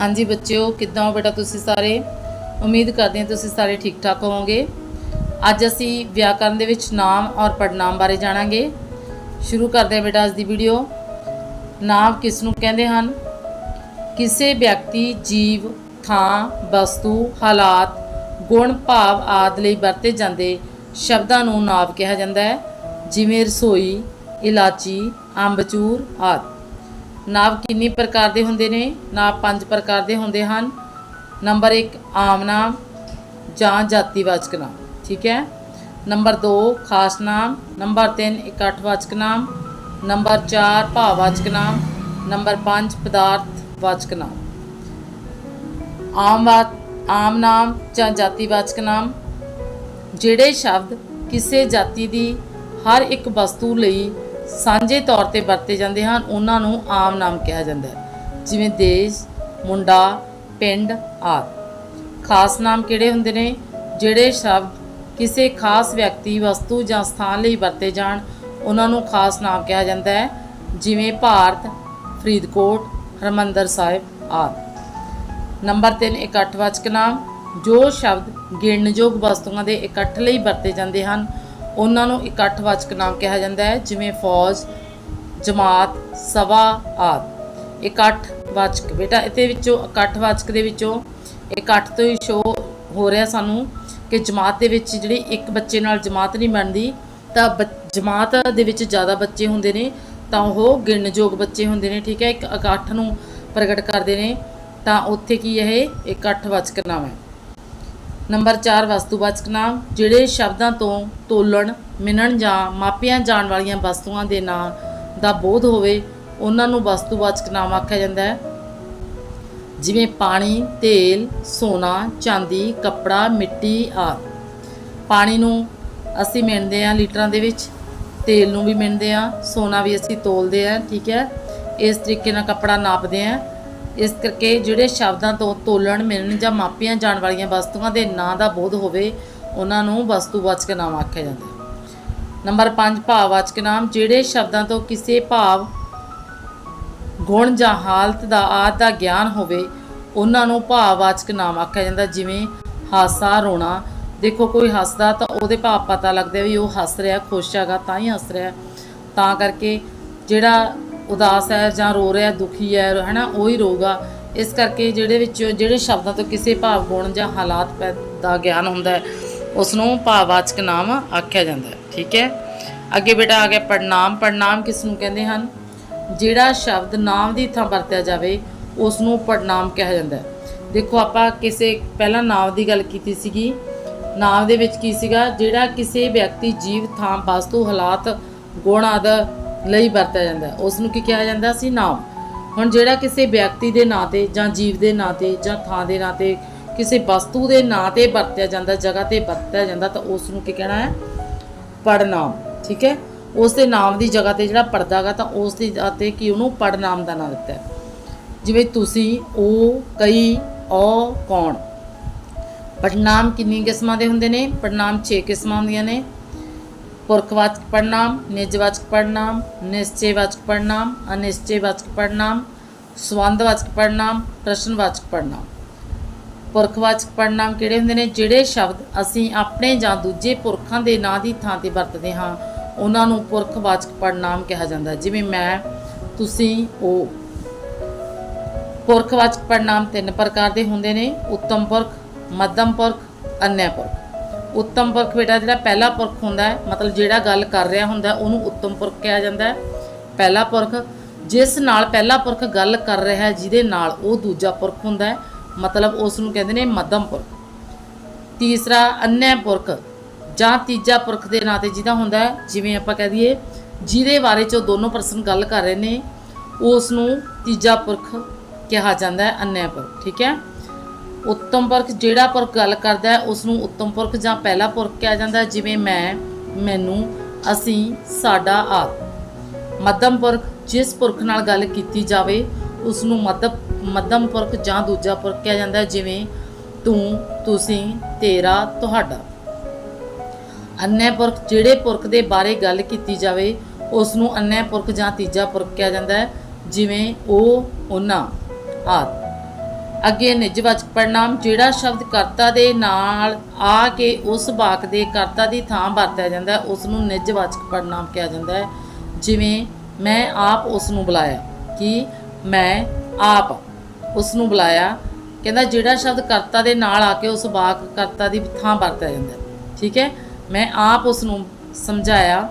ਹਾਂਜੀ ਬੱਚਿਓ, ਕਿੱਦਾਂ ਹੋ ਬੇਟਾ ਤੁਸੀਂ ਸਾਰੇ? ਉਮੀਦ ਕਰਦੇ ਹਾਂ ਤੁਸੀਂ ਸਾਰੇ ਠੀਕ ਠਾਕ ਹੋਵੋਗੇ। ਅੱਜ ਅਸੀਂ ਵਿਆਕਰਨ ਦੇ ਵਿੱਚ ਨਾਮ ਔਰ ਪੜਨਾਮ ਬਾਰੇ ਜਾਣਾਂਗੇ। ਸ਼ੁਰੂ ਕਰਦੇ ਹਾਂ ਬੇਟਾ ਅੱਜ ਦੀ ਵੀਡੀਓ। ਨਾਮ ਕਿਸ ਨੂੰ ਕਹਿੰਦੇ ਹਨ? ਕਿਸੇ ਵਿਅਕਤੀ, ਜੀਵ, ਥਾਂ, ਵਸਤੂ, ਹਾਲਾਤ, ਗੁਣ, ਭਾਵ ਆਦਿ ਲਈ ਵਰਤੇ ਜਾਂਦੇ ਸ਼ਬਦਾਂ ਨੂੰ ਨਾਮ ਕਿਹਾ ਜਾਂਦਾ ਹੈ। ਜਿਵੇਂ ਰਸੋਈ, ਇਲਾਚੀ, ਅੰਬਚੂਰ ਆਦਿ। ਨਾਵ ਕਿੰਨੀ ਪ੍ਰਕਾਰ ਦੇ ਹੁੰਦੇ ਨੇ? ਨਾਵ ਪੰਜ ਪ੍ਰਕਾਰ ਦੇ ਹੁੰਦੇ ਹਨ। ਨੰਬਰ 1 ਆਮ ਨਾਮ ਜਾਂ ਜਾਤੀਵਾਚਕ ਨਾਮ, ਠੀਕ ਹੈ? ਨੰਬਰ 2 ਖਾਸ ਨਾਮ। ਨੰਬਰ 3 ਇਕੱਠਵਾਚਕ ਨਾਮ। ਨੰਬਰ 4 ਭਾਵਵਾਚਕ ਨਾਮ। ਨੰਬਰ 5 ਪਦਾਰਥਵਾਚਕ ਨਾਮ। ਆਮ ਵਾ ਆਮ ਨਾਮ ਜਾਂ ਜਾਤੀਵਾਚਕ ਨਾਮ। ਜਿਹੜੇ ਸ਼ਬਦ ਕਿਸੇ ਜਾਤੀ ਦੀ ਹਰ ਇੱਕ ਵਸਤੂ ਲਈ ਸਾਂਝੇ ਤੌਰ ਤੇ ਵਰਤੇ ਜਾਂਦੇ ਹਨ, ਉਹਨਾਂ ਨੂੰ ਆਮ ਨਾਮ ਕਿਹਾ ਜਾਂਦਾ ਹੈ। ਜਿਵੇਂ ਦੇਸ਼, ਮੁੰਡਾ, ਪਿੰਡ, ਆਦਿ। ਖਾਸ ਨਾਮ ਕਿਹੜੇ ਹੁੰਦੇ ਨੇ? ਜਿਹੜੇ ਸ਼ਬਦ ਕਿਸੇ ਖਾਸ ਵਿਅਕਤੀ, ਵਸਤੂ ਜਾਂ ਸਥਾਨ ਲਈ ਵਰਤੇ ਜਾਣ, ਉਹਨਾਂ ਨੂੰ ਖਾਸ ਨਾਮ ਕਿਹਾ ਜਾਂਦਾ ਹੈ। ਜਿਵੇਂ ਭਾਰਤ, ਫਰੀਦਕੋਟ, ਹਰਮੰਦਰ ਸਾਹਿਬ, ਆਦਿ। ਨੰਬਰ 3 ਇਕੱਠਵਾਚਕ ਨਾਮ। ਜੋ ਸ਼ਬਦ ਗਿਣਨਯੋਗ ਵਸਤੂਆਂ ਦੇ ਇਕੱਠ ਲਈ ਵਰਤੇ ਜਾਂਦੇ ਹਨ ਉਹਨਾਂ ਨੂੰ ਇਕੱਠਵਾਚਕ ਨਾਮ ਕਿਹਾ ਜਾਂਦਾ ਹੈ, ਜਿਵੇਂ ਫੌਜ, ਜਮਾਤ ਸਵਾ ਆਦਿ। ਇਕੱਠਵਾਚਕ ਬੇਟਾ ਇਹਦੇ ਵਿੱਚੋਂ ਇਕੱਠਵਾਚਕ ਦੇ ਵਿੱਚੋਂ ਇਕੱਠ ਤੋਂ ਹੀ ਸ਼ੋ ਹੋ ਰਿਹਾ ਸਾਨੂੰ ਕਿ ਜਮਾਤ ਦੇ ਵਿੱਚ ਜਿਹੜੀ ਇੱਕ ਬੱਚੇ ਨਾਲ ਜਮਾਤ ਨਹੀਂ ਬਣਦੀ, ਤਾਂ ਬੱਚ- ਜਮਾਤ ਦੇ ਵਿੱਚ ਜ਼ਿਆਦਾ ਬੱਚੇ ਹੁੰਦੇ ਨੇ, ਤਾਂ ਉਹ ਗਿਣਨਯੋਗ ਬੱਚੇ ਹੁੰਦੇ ਨੇ, ਠੀਕ ਹੈ? ਇੱਕ ਇਕੱਠ ਨੂੰ ਪ੍ਰਗਟ ਕਰਦੇ ਨੇ, ਤਾਂ ਉੱਥੇ ਕੀ ਇਹ ਇਕੱਠ ਵਾਚਕ ਨਾਮ ਹੈ। ਨੰਬਰ 4 ਵਸਤੂਵਾਚਕ ਨਾਮ ਜਿਹੜੇ ਸ਼ਬਦਾਂ ਤੋਂ ਤੋਲਣ ਮਿਣਨ ਜਾਂ ਮਾਪੀਆਂ ਜਾਣ ਵਾਲੀਆਂ ਵਸਤੂਆਂ ਦੇ ਨਾਂ ਦਾ ਬੋਧ ਹੋਵੇ, ਉਹਨਾਂ ਨੂੰ ਵਸਤੂਵਾਚਕ ਨਾਮ ਆਖਿਆ ਜਾਂਦਾ ਹੈ। ਜਿਵੇਂ ਪਾਣੀ, ਤੇਲ, ਸੋਨਾ, ਚਾਂਦੀ, ਕੱਪੜਾ, ਮਿੱਟੀ ਆਦਿ। ਪਾਣੀ ਨੂੰ ਅਸੀਂ ਮਿਣਦੇ ਹਾਂ ਲੀਟਰਾਂ ਦੇ ਵਿੱਚ, ਤੇਲ ਨੂੰ ਵੀ ਮਿਣਦੇ ਹਾਂ, ਸੋਨਾ ਵੀ ਅਸੀਂ ਤੋਲਦੇ ਹਾਂ, ਠੀਕ ਹੈ। ਇਸ ਤਰੀਕੇ ਨਾਲ ਕੱਪੜਾ ਨਾਪਦੇ ਹਾਂ। ਇਸ ਕਰਕੇ ਜਿਹੜੇ ਸ਼ਬਦਾਂ ਤੋਂ ਤੋਲਣ, ਮਿਲਣ ਜਾਂ ਮਾਪੀਆਂ ਜਾਣ ਵਾਲੀਆਂ ਵਸਤੂਆਂ ਦੇ ਨਾਂ ਦਾ ਬੋਧ ਹੋਵੇ, ਉਹਨਾਂ ਨੂੰ ਵਸਤੂਵਾਚਕ ਨਾਮ ਆਖਿਆ ਜਾਂਦਾ ਹੈ। ਨੰਬਰ 5 ਭਾਵਵਾਚਕ ਨਾਮ, ਜਿਹੜੇ ਸ਼ਬਦਾਂ ਤੋਂ ਕਿਸੇ ਭਾਵ, ਗੁਣ ਜਾਂ ਹਾਲਤ ਦਾ ਆਦ ਦਾ ਗਿਆਨ ਹੋਵੇ, ਉਹਨਾਂ ਨੂੰ ਭਾਵਵਾਚਕ ਨਾਮ ਆਖਿਆ ਜਾਂਦਾ, ਜਿਵੇਂ ਹਾਸਾ, ਰੋਣਾ। ਦੇਖੋ, ਕੋਈ ਹੱਸਦਾ ਤਾਂ ਉਹਦੇ ਭਾਵ ਪਤਾ ਲੱਗਦਾ ਵੀ ਉਹ ਹੱਸ ਰਿਹਾ, ਖੁਸ਼ ਹੈਗਾ, ਤਾਂ ਹੀ ਹੱਸ ਰਿਹਾ। ਤਾਂ ਕਰਕੇ ਜਿਹੜਾ ਉਦਾਸ ਹੈ ਜਾਂ ਰੋ ਰਿਹਾ, ਦੁਖੀ ਹੈ, ਹੈਨਾ, ਉਹ ਹੀ ਰੋਗਾ ਇਸ ਕਰਕੇ ਜਿਹੜੇ ਵਿੱਚ, ਜਿਹੜੇ ਸ਼ਬਦਾਂ ਤੋਂ ਕਿਸੇ ਭਾਵ ਗੁਣ ਜਾਂ ਹਾਲਾਤ ਪੈ- ਦਾ ਗਿਆਨ ਹੁੰਦਾ ਹੈ ਉਸ ਨੂੰ ਭਾਵਵਾਚਕ ਨਾਮ ਆਖਿਆ ਜਾਂਦਾ ਹੈ, ਠੀਕ ਹੈ? ਅੱਗੇ ਬੇਟਾ ਆ ਗਿਆ ਪੜਨਾਮ ਪੜਨਾਮ ਕਿਸ ਨੂੰ ਕਹਿੰਦੇ ਹਨ? ਜਿਹੜਾ ਸ਼ਬਦ ਨਾਮ ਦੀ ਥਾਂ ਵਰਤਿਆ ਜਾਵੇ ਉਸ ਨੂੰ ਪੜਨਾਮ ਕਿਹਾ ਜਾਂਦਾ ਹੈ। ਦੇਖੋ, ਆਪਾਂ ਕਿਸੇ, ਪਹਿਲਾਂ ਨਾਮ ਦੀ ਗੱਲ ਕੀਤੀ ਸੀਗੀ। ਨਾਮ ਦੇ ਵਿੱਚ ਕੀ ਸੀਗਾ? ਜਿਹੜਾ ਕਿਸੇ ਵਿਅਕਤੀ ਜੀਵ, ਥਾਂ, ਵਸਤੂ, ਹਾਲਾਤ, ਗੁਣ ਆਦਿ ਲਈ ਵਰਤਿਆ ਜਾਂਦਾ ਹੈ। ਉਸ ਨੂੰ ਕੀ ਕਿਹਾ ਜਾਂਦਾ ਸੀ? ਨਾਮ। ਹੁਣ ਜਿਹੜਾ ਕਿਸੇ ਵਿਅਕਤੀ ਦੇ ਨਾਂ ਤੇ ਜਾਂ ਜੀਵ ਦੇ ਨਾਂ ਤੇ ਜਾਂ ਥਾਂ ਦੇ ਨਾਂ ਤੇ ਕਿਸੇ ਵਸਤੂ ਦੇ ਨਾਂ ਤੇ ਵਰਤਿਆ ਜਾਂਦਾ, ਜਗ੍ਹਾ ਤੇ ਵਰਤਿਆ ਜਾਂਦਾ, ਤਾਂ ਉਸ ਨੂੰ ਕੀ ਕਹਿਣਾ ਹੈ? ਪੜਨਾਮ ਠੀਕ ਹੈ? ਉਸ ਦੇ ਨਾਮ ਦੀ ਜਗ੍ਹਾ ਤੇ ਜਿਹੜਾ ਪੜਦਾਗਾ ਤਾਂ ਉਸ ਦੀ ਜਗ੍ਹਾ ਤੇ ਕੀ ਉਹਨੂੰ ਪੜਨਾਮ ਦਾ ਨਾਮ ਦਿੱਤਾ ਜਿਵੇਂ ਤੁਸੀਂ, ਉਹ, ਕਈ ਉਹ ਕੌਣ। ਪੜਨਾਮ ਕਿੰਨੀ ਕਿਸਮਾਂ ਦੇ ਹੁੰਦੇ ਨੇ? ਪੜਨਾਮ 6 ਕਿਸਮਾਂ ਹੁੰਦੀਆਂ ਨੇ। ਪੁਰਖਵਾਚਕ ਪੜਨਾਮ ਨਿਜਵਾਚਕ ਪੜਨਾਮ ਨਿਸ਼ਚੈਵਾਚਕ ਪੜਨਾਮ ਅਨਿਸ਼ਚੈਵਾਚਕ ਪੜਨਾਮ ਸੰਬੰਧਵਾਚਕ ਪੜਨਾਮ ਪ੍ਰਸ਼ਨਵਾਚਕ ਪੜਨਾਮ ਪੁਰਖਵਾਚਕ ਪੜਨਾਮ ਕਿਹੜੇ ਹੁੰਦੇ ਨੇ ਜਿਹੜੇ ਸ਼ਬਦ ਅਸੀਂ ਆਪਣੇ ਜਾਂ ਦੂਜੇ ਪੁਰਖਾਂ ਦੇ ਨਾਂ ਦੀ ਥਾਂ ਤੇ ਵਰਤਦੇ ਹਾਂ ਉਹਨਾਂ ਨੂੰ ਪੁਰਖਵਾਚਕ ਪੜਨਾਮ ਕਿਹਾ ਜਾਂਦਾ ਜਿਵੇਂ ਮੈਂ ਤੁਸੀਂ ਉਹ ਪੁਰਖਵਾਚਕ ਪੜਨਾਮ ਤਿੰਨ ਪ੍ਰਕਾਰ ਦੇ ਹੁੰਦੇ ਨੇ ਉੱਤਮ ਪੁਰਖ ਮੱਧਮ ਪੁਰਖ ਅਨਿਆ ਪੁਰਖ ਉੱਤਮ ਪੁਰਖ ਬੇਟਾ ਜਿਹੜਾ ਪਹਿਲਾ ਪੁਰਖ ਹੁੰਦਾ ਹੈ, ਮਤਲਬ ਜਿਹੜਾ ਗੱਲ ਕਰ ਰਿਹਾ ਹੁੰਦਾ, ਉਹਨੂੰ ਉੱਤਮ ਪੁਰਖ ਕਿਹਾ ਜਾਂਦਾ ਹੈ। ਪਹਿਲਾ ਪੁਰਖ, ਜਿਸ ਨਾਲ ਪਹਿਲਾ ਪੁਰਖ ਗੱਲ ਕਰ ਰਿਹਾ ਹੈ, ਜਿਹਦੇ ਨਾਲ ਉਹ ਦੂਜਾ ਪੁਰਖ ਹੁੰਦਾ ਹੈ, ਮਤਲਬ ਉਸ ਨੂੰ ਕਹਿੰਦੇ ਨੇ ਮੱਧਮ ਪੁਰਖ। ਤੀਸਰਾ ਅਨਿਆ ਪੁਰਖ, ਜਾਂ ਤੀਜਾ ਪੁਰਖ ਦੇ ਨਾਂ ਤੇ ਜਿਹਦਾ ਹੁੰਦਾ ਹੈ, ਜਿਵੇਂ ਆਪਾਂ ਕਹਿ ਦਈਏ, ਜਿਹਦੇ ਬਾਰੇ ਚ ਉਹ ਦੋਨੋਂ ਪਰਸਨ ਗੱਲ ਕਰ ਰਹੇ ਨੇ ਉਸ ਨੂੰ ਤੀਜਾ ਪੁਰਖ ਕਿਹਾ ਜਾਂਦਾ ਹੈ ਅਨਿਆ ਪੁਰਖ, ਠੀਕ ਹੈ? ਉੱਤਮ ਪੁਰਖ ਜਿਹੜਾ ਪੁਰਖ ਗੱਲ ਕਰਦਾ ਹੈ ਉਸ ਨੂੰ ਉੱਤਮ ਪੁਰਖ ਜਾਂ ਪਹਿਲਾ ਪੁਰਖ ਕਿਹਾ ਜਾਂਦਾ ਜਿਵੇਂ ਮੈਂ, ਮੈਨੂੰ, ਅਸੀਂ, ਸਾਡਾ, ਆਪ। ਮੱਧਮ ਪੁਰਖ ਜਿਸ ਪੁਰਖ ਨਾਲ ਗੱਲ ਕੀਤੀ ਜਾਵੇ ਉਸ ਨੂੰ ਮੱਧਮ ਮੱਧਮ ਪੁਰਖ ਜਾਂ ਦੂਜਾ ਪੁਰਖ ਕਿਹਾ ਜਾਂਦਾ ਜਿਵੇਂ, ਤੂੰ, ਤੁਸੀਂ, ਤੇਰਾ, ਤੁਹਾਡਾ। ਅੰਨ੍ਹੇ ਪੁਰਖ ਜਿਹੜੇ ਪੁਰਖ ਦੇ ਬਾਰੇ ਗੱਲ ਕੀਤੀ ਜਾਵੇ ਉਸ ਨੂੰ ਅੰਨ੍ਹੇ ਪੁਰਖ ਜਾਂ ਤੀਜਾ ਪੁਰਖ ਕਿਹਾ ਜਾਂਦਾ ਹੈ, ਜਿਵੇਂ, ਉਹ, ਉਹਨਾਂ ਆਦਿ ਅੱਗੇ ਨਿਜਵਾਚਕ ਪੜਨਾਮ ਜਿਹੜਾ ਸ਼ਬਦ ਕਰਤਾ ਦੇ ਨਾਲ ਆ ਕੇ ਉਸ ਵਾਕ ਦੇ ਕਰਤਾ ਦੀ ਥਾਂ ਵਰਤਿਆ ਜਾਂਦਾ ਹੈ ਉਸ ਨੂੰ ਨਿਜਵਾਚਕ ਪੜਨਾਮ ਕਿਹਾ ਜਾਂਦਾ ਹੈ। ਜਿਵੇਂ ਮੈਂ ਆਪ ਉਸ ਨੂੰ ਬੁਲਾਇਆ ਕਿ ਮੈਂ ਆਪ ਉਸ ਨੂੰ ਬੁਲਾਇਆ। ਕਹਿੰਦਾ ਜਿਹੜਾ ਸ਼ਬਦ ਕਰਤਾ ਦੇ ਨਾਲ ਆ ਕੇ ਉਸ ਵਾਕ ਕਰਤਾ ਦੀ ਥਾਂ ਵਰਤਿਆ ਜਾਂਦਾ ਹੈ। ਠੀਕ ਹੈ? ਮੈਂ ਆਪ ਉਸ ਨੂੰ ਸਮਝਾਇਆ,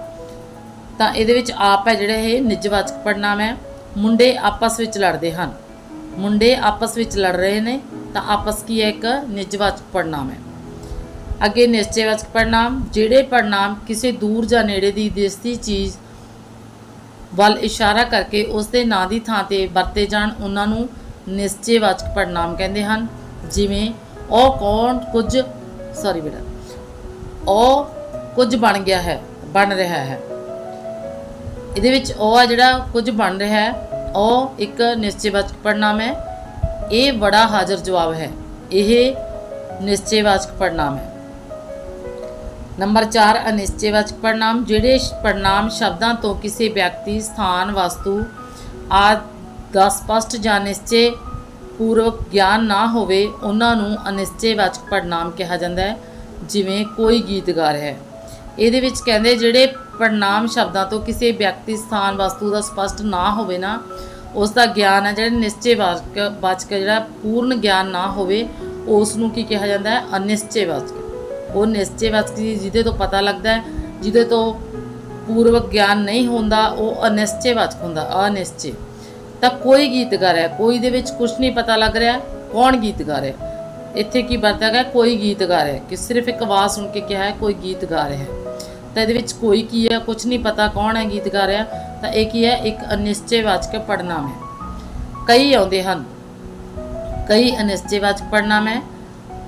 ਤਾਂ ਇਹਦੇ ਵਿੱਚ ਆਪ ਹੈ ਜਿਹੜਾ ਇਹ ਨਿਜਵਾਚਕ ਪੜਨਾਮ ਹੈ। ਮੁੰਡੇ ਆਪਸ ਵਿੱਚ ਲੜਦੇ ਹਨ। ਮੁੰਡੇ ਆਪਸ ਵਿੱਚ ਲੜ ਰਹੇ ਨੇ, ਤਾਂ ਆਪਸ ਕੀ ਹੈ ਇੱਕ ਨਿਜਵਾਚਕ ਪੜਨਾਮ ਹੈ। ਅੱਗੇ ਨਿਸ਼ਚੈਵਾਚਕ ਪੜਨਾਮ ਜਿਹੜੇ ਪੜਨਾਮ ਕਿਸੇ ਦੂਰ ਜਾਂ ਨੇੜੇ ਦੀ ਦਿਸਦੀ ਚੀਜ਼ ਵੱਲ ਇਸ਼ਾਰਾ ਕਰਕੇ ਉਸ ਦੇ ਨਾਂ ਦੀ ਥਾਂ ਤੇ ਵਰਤੇ ਜਾਣ, ਉਹਨਾਂ ਨੂੰ ਨਿਸ਼ਚੈਵਾਚਕ ਪੜਨਾਮ ਕਹਿੰਦੇ ਹਨ। ਜਿਵੇਂ ਉਹ ਕੌਣ ਕੁਝ ਸੌਰੀ ਬੇਟਾ। ਉਹ ਕੁਝ ਬਣ ਗਿਆ ਹੈ, ਬਣ ਰਿਹਾ ਹੈ। ਇਹਦੇ ਵਿੱਚ ਉਹ ਆ ਜਿਹੜਾ ਕੁਝ ਬਣ ਰਿਹਾ ਹੈ ਉਹ ਇੱਕ ਨਿਸ਼ਚੈਵਾਚਕ ਪੜਨਾਮ ਹੈ। ਇਹ ਬੜਾ ਹਾਜ਼ਰ ਜਵਾਬ ਹੈ। ਇਹ ਨਿਸ਼ਚੈਵਾਚਕ ਪੜਨਾਮ ਹੈ। ਨੰਬਰ 4 ਅਨਿਸ਼ਚੈਵਾਚਕ ਪੜਨਾਮ ਜਿਹੜੇ ਸ਼- ਪੜਨਾਮ ਸ਼ਬਦਾਂ ਤੋਂ ਕਿਸੇ ਵਿਅਕਤੀ, ਸਥਾਨ, ਵਸਤੂ ਆਦਿ ਦਾ ਸਪਸ਼ਟ ਜਾਂ ਨਿਸ਼ਚੈ ਪੂਰਵਕ ਗਿਆਨ ਨਾ ਹੋਵੇ, ਉਹਨਾਂ ਨੂੰ ਅਨਿਸ਼ਚੈਵਾਚਕ ਪੜਨਾਮ ਕਿਹਾ ਜਾਂਦਾ ਹੈ, ਜਿਵੇਂ ਕੋਈ ਗੀਤਕਾਰ ਹੈ। ਇਹਦੇ ਵਿੱਚ ਕਹਿੰਦੇ ਜਿਹੜੇ ਪੜਨਾਮ ਸ਼ਬਦਾਂ ਤੋਂ ਕਿਸੇ ਵਿਅਕਤੀ ਸਥਾਨ, ਵਸਤੂ ਦਾ ਸਪਸ਼ਟ ਨਾ ਹੋਵੇ ਨਾ, ਉਸ ਦਾ ਗਿਆਨ ਹੈ ਜਿਹੜਾ ਨਿਸ਼ਚੈਵਾਚਕ ਵਾਚਕ ਵਾਚਕ ਜਿਹੜਾ ਪੂਰਨ ਗਿਆਨ ਨਾ ਹੋਵੇ ਉਸ ਨੂੰ ਕੀ ਕਿਹਾ ਜਾਂਦਾ ਹੈ? ਅਨਿਸ਼ਚੈਵਾਚਕ ਉਹ ਨਿਸ਼ਚੈਵਾਚਕ ਜੀ, ਜਿਹਦੇ ਤੋਂ ਪਤਾ ਲੱਗਦਾ ਹੈ, ਜਿਹਦੇ ਤੋਂ ਪੂਰਵਕ ਗਿਆਨ ਨਹੀਂ ਹੁੰਦਾ, ਉਹ ਅਨਿਸ਼ਚੈਵਾਚਕ ਹੁੰਦਾ, ਅਨਿਸ਼ਚੈ। ਤਾਂ ਕੋਈ ਗੀਤ ਗਾ ਰਿਹਾ ਕੋਈ ਦੇ ਵਿੱਚ ਕੁਝ ਨਹੀਂ ਪਤਾ ਲੱਗ ਰਿਹਾ, ਕੌਣ ਗੀਤ ਗਾ ਰਿਹਾ ਇੱਥੇ ਕੀ ਵਰਤਿਆ ਗਿਆ? ਕੋਈ ਗੀਤ ਗਾ ਰਿਹਾ ਕਿ ਸਿਰਫ ਇੱਕ ਆਵਾਜ਼ ਸੁਣ ਕੇ ਕਿਹਾ ਹੈ, ਕੋਈ ਗੀਤ ਗਾ ਰਿਹਾ ਹੈ। ਤਾਂ ਇਹਦੇ ਵਿੱਚ ਕੋਈ ਕੀ ਹੈ ਕੁਝ ਨਹੀਂ ਪਤਾ ਕੌਣ ਹੈ ਗੀਤ ਗਾ ਤਾਂ ਇਹ ਕੀ ਹੈ, ਇੱਕ ਅਨਿਸ਼ਚੈਵਾਚਕ ਪੜਨਾਮ ਹੈ। ਕਈ ਆਉਂਦੇ ਹਨ। ਕਈ ਅਨਿਸ਼ਚੈਵਾਚਕ ਪੜਨਾਮ ਹੈ।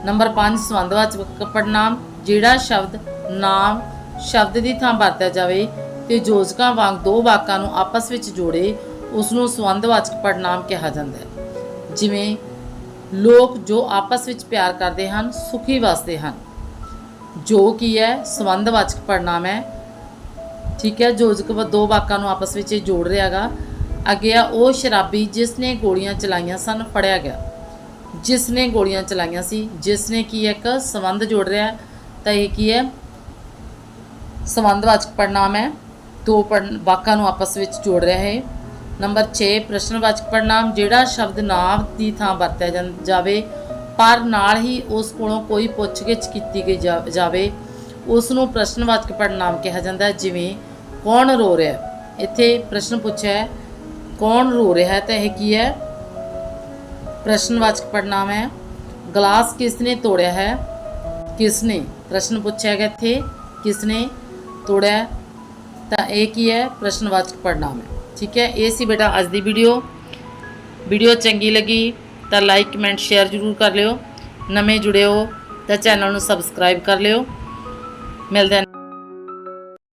ਨੰਬਰ 5 ਸੰਬੰਧਵਾਚਕ ਪੜਨਾਮ ਜਿਹੜਾ ਸ਼ਬਦ ਨਾਮ ਸ਼ਬਦ ਦੀ ਥਾਂ ਵਰਤਿਆ ਜਾਵੇ ਤੇ ਯੋਜਕਾਂ ਵਾਂਗ ਦੋ ਵਾਕਾਂ ਨੂੰ ਆਪਸ ਵਿੱਚ ਜੋੜੇ ਉਸ ਨੂੰ ਸੰਬੰਧਵਾਚਕ ਪੜਨਾਮ ਕਿਹਾ ਜਾਂਦਾ ਹੈ। ਜਿਵੇਂ, ਲੋਕ ਜੋ ਆਪਸ ਵਿੱਚ ਪਿਆਰ ਕਰਦੇ ਹਨ, ਸੁਖੀ ਵਸਦੇ ਹਨ। ਜੋ ਕੀ ਹੈ ਸੰਬੰਧਵਾਚਕ ਪੜਨਾਮ ਹੈ। ਠੀਕ ਹੈ ਜੋਜਕ ਦੋ ਵਾਕਾਂ ਨੂੰ ਆਪਸ ਵਿੱਚ ਇਹ ਜੋੜ ਰਿਹਾਗਾ ਅੱਗੇ ਆ ਉਹ ਸ਼ਰਾਬੀ ਜਿਸ ਨੇ ਗੋਲੀਆਂ ਚਲਾਈਆਂ ਸਨ ਫੜਿਆ ਗਿਆ। ਜਿਸ ਨੇ ਗੋਲੀਆਂ ਚਲਾਈਆਂ ਸੀ ਜਿਸ ਨੇ ਕੀ ਹੈ, ਇੱਕ ਸੰਬੰਧ ਜੋੜ ਰਿਹਾ ਤਾਂ ਇਹ ਕੀ ਹੈ? ਸੰਬੰਧਵਾਚਕ ਪੜਨਾਮ ਹੈ। ਦੋ ਪੜ੍ਹ- ਵਾਕਾਂ ਨੂੰ ਆਪਸ ਵਿੱਚ ਜੋੜ ਰਿਹਾ ਹੈ। ਨੰਬਰ 6 ਪ੍ਰਸ਼ਨਵਾਚਕ ਪੜਨਾਮ ਜਿਹੜਾ ਸ਼ਬਦ ਨਾਮ ਦੀ ਥਾਂ ਵਰਤਿਆ ਜਾਂ- ਜਾਵੇ ਪਰ ਨਾਲ ਹੀ ਉਸ ਕੋਲੋਂ ਕੋਈ ਪੁੱਛਗਿੱਛ ਕੀਤੀ ਗਈ ਜਾ- ਜਾਵੇ, ਉਸ ਨੂੰ ਪ੍ਰਸ਼ਨਵਾਚਕ ਪੜਨਾਮ ਕਿਹਾ ਜਾਂਦਾ ਹੈ, ਜਿਵੇਂ ਕੌਣ ਰੋ ਰਿਹਾ ਇੱਥੇ ਪ੍ਰਸ਼ਨ ਪੁੱਛਿਆ ਹੈ, ਕੌਣ ਰੋ ਰਿਹਾ ਹੈ? ਤਾਂ ਇਹ ਕੀ ਹੈ? ਪ੍ਰਸ਼ਨਵਾਚਕ ਪੜਨਾਮ ਹੈ। ਗਲਾਸ ਕਿਸ ਨੇ ਤੋੜਿਆ ਹੈ? ਕਿਸ ਨੇ ਪ੍ਰਸ਼ਨ ਪੁੱਛਿਆ ਗਿਆ ਇੱਥੇ ਕਿਸ ਨੇ ਤੋੜਿਆ ਤਾਂ ਇਹ ਕੀ ਹੈ? ਪ੍ਰਸ਼ਨਵਾਚਕ ਪੜਨਾਮ ਹੈ। ਠੀਕ ਹੈ, ਇਹ ਸੀ ਬੇਟਾ ਅੱਜ ਦੀ ਵੀਡੀਓ ਵੀਡੀਓ ਚੰਗੀ ਲੱਗੀ ਤਾਂ ਲਾਈਕ ਕਮੈਂਟ ਸ਼ੇਅਰ ਜ਼ਰੂਰ ਕਰ ਲਿਓ। ਨਵੇਂ ਜੁੜੇ ਹੋ ਤਾਂ ਚੈਨਲ ਨੂੰ ਸਬਸਕ੍ਰਾਈਬ ਕਰ ਲਿਓ। ਮਿਲਦੇ ਹਾਂ